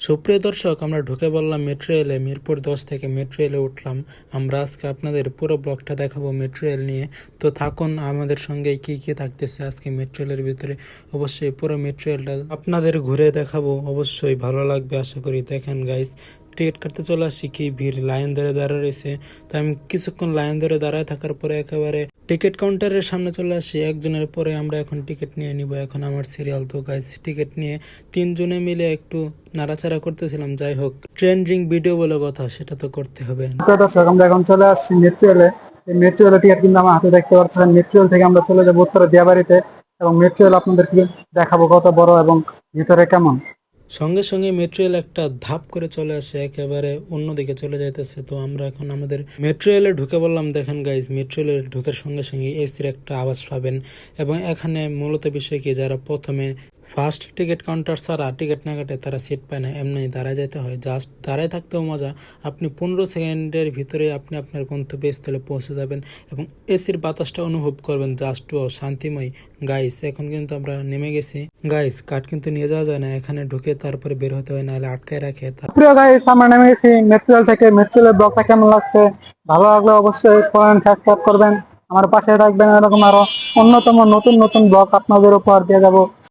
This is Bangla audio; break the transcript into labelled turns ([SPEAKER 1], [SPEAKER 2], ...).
[SPEAKER 1] সুপ্রিয় দর্শক, আমরা ঢুকে বললাম মেট্রো রেলে মিরপুর দশ থেকে মেট্রো রেলে উঠলাম। আমরা আজকে আপনাদের পুরো ব্লগটা দেখাবো মেট্রো রেল নিয়ে। তো থাকুন, আমাদের সঙ্গে কি কি থাকতেছে আজকে মেট্রো রেলের ভিতরে। অবশ্যই পুরো মেট্রো রেলটা আপনাদের ঘুরে দেখাবো। অবশ্যই ভালো লাগবে, আশা করি। দেখেন গাইস টিকিট কাটতে চলে আসছি কি ভিড়, লাইন ধরে দাঁড়িয়ে রয়েছে। তো আমি কিছুক্ষণ লাইন ধরে দাঁড়ায় থাকার পরে একেবারে টিকিট কাউন্টারের সামনে চলে আসি। একজনের পরে আমরা এখন টিকিট নিয়ে নিব। এখন আমার সিরিয়াল তো গাইস টিকিট নিয়ে তিনজনে মিলে একটু নাড়াচাড়া করতেছিলাম। যাই হোক ট্রেন্ডিং ভিডিও বলে কথা, সেটা তো করতে হবে।
[SPEAKER 2] আমরা এখন চলে আসছি মেট্রোলে। এই টিকিট কিন্তু আমার হাতে দেখতে পাচ্ছেন। মেট্রোল থেকে আমরা চলে যাব উত্তরে দিয়াবাড়িতে। এবং মেট্রোল আপনাদেরকে দেখাবো কত বড় এবং ভিতরে কেমন।
[SPEAKER 1] সঙ্গে সঙ্গে মেট্রো রেল একটা ধাপ করে চলে আসে, একেবারে অন্যদিকে চলে যাইতেছে। তো আমরা এখন আমাদের মেট্রো রেলে ঢুকে বললাম, দেখেন গাইজ মেট্রো ঢুকার সঙ্গে সঙ্গে এসির একটা আওয়াজ পাবেন। এবং এখানে মূলত বিষয় কি, যারা প্রথমে ফার্স্ট টিকিট কাউন্টার ছাড়া টিকিট না কাটে, তারা সিট পায় না। এমনি দাঁড়ায় যেতে হয়। জাস্ট দাঁড়ায় থাকতেও মজা। আপনি পনেরো সেকেন্ডের ভিতরে আপনি আপনার গন্তব্যস্থলে পৌঁছে যাবেন এবং এসির বাতাসটা অনুভব করবেন জাস্ট ও শান্তিময়। গাইস এখন কিন্তু আমরা নেমে গেছি। গাইস কাঠ কিন্তু নিয়ে যাওয়া যায় না। এখানে ঢুকে তারপরে বের হতে হয়, নাহলে আটকায় রাখে
[SPEAKER 2] প্রিয় গাইস আমার নামে গেছি মেট্রোল থেকে। মেট্রোলের ব্লগটা কেমন লাগছে? ভালো লাগলে অবশ্যই কমেন্ট সাবস্ক্রাইব করবেন। আমার পাশে থাকবেন এরকম আরও অন্যতম, নতুন নতুন ব্লগ আপনাদের উপহার দিয়ে যাব।